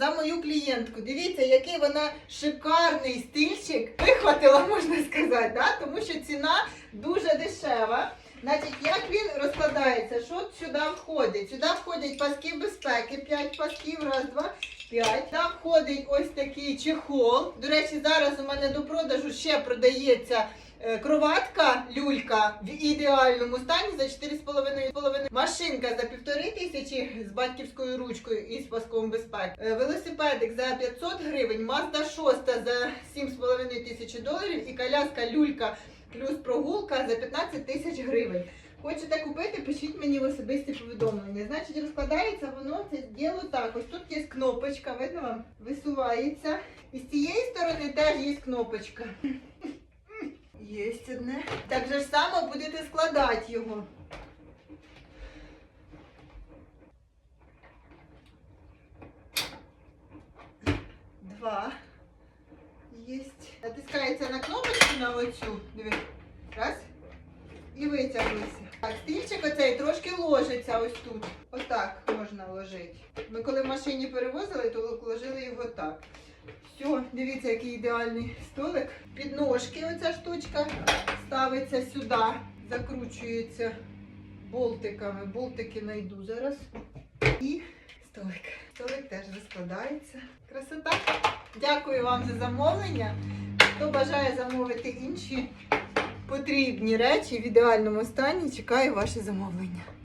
за мою клієнтку. Дивіться, який вона шикарний стильчик. Вихватила, можна сказати, да? тому що ціна дуже дешева. Значить, як він розкладається? Що сюди входить? Сюди входять паски безпеки, 5 пасків, раз, два, п'ять. Сюди входить ось такий чехол. До речі, зараз у мене до продажу ще продається кроватка люлька в ідеальному стані за 4,5 Машинка за півтори тисячі з батьківською ручкою і з паском безпеки. Е, Велосипедик за 500 гривень, Mazda 6 за 7,5 тисячі доларів і коляска люлька плюс прогулка за 15 тисяч гривень. Хочете купити, пишіть мені в особисті повідомлення. Значить, розкладається воно це діло так. Ось тут є кнопочка, видно вам? Висувається. І з цієї сторони теж є кнопочка. Є одне. Так же ж само будете складати його. Два. Єсть. Натискається на кнопочку на оцю. Диви. Раз. І витягнувся. Так, стільчик оцей трошки ложиться ось тут. Отак можна ложити. Ми коли в машині перевозили, то ложили його так. Все, дивіться, який ідеальний столик. Підножки оця штучка ставиться сюди, закручується болтиками. Болтики знайду зараз. І столик. Столик теж розкладається. Красота. Дякую вам за замовлення. Хто бажає замовити інші потрібні речі в ідеальному стані, чекаю ваше замовлення.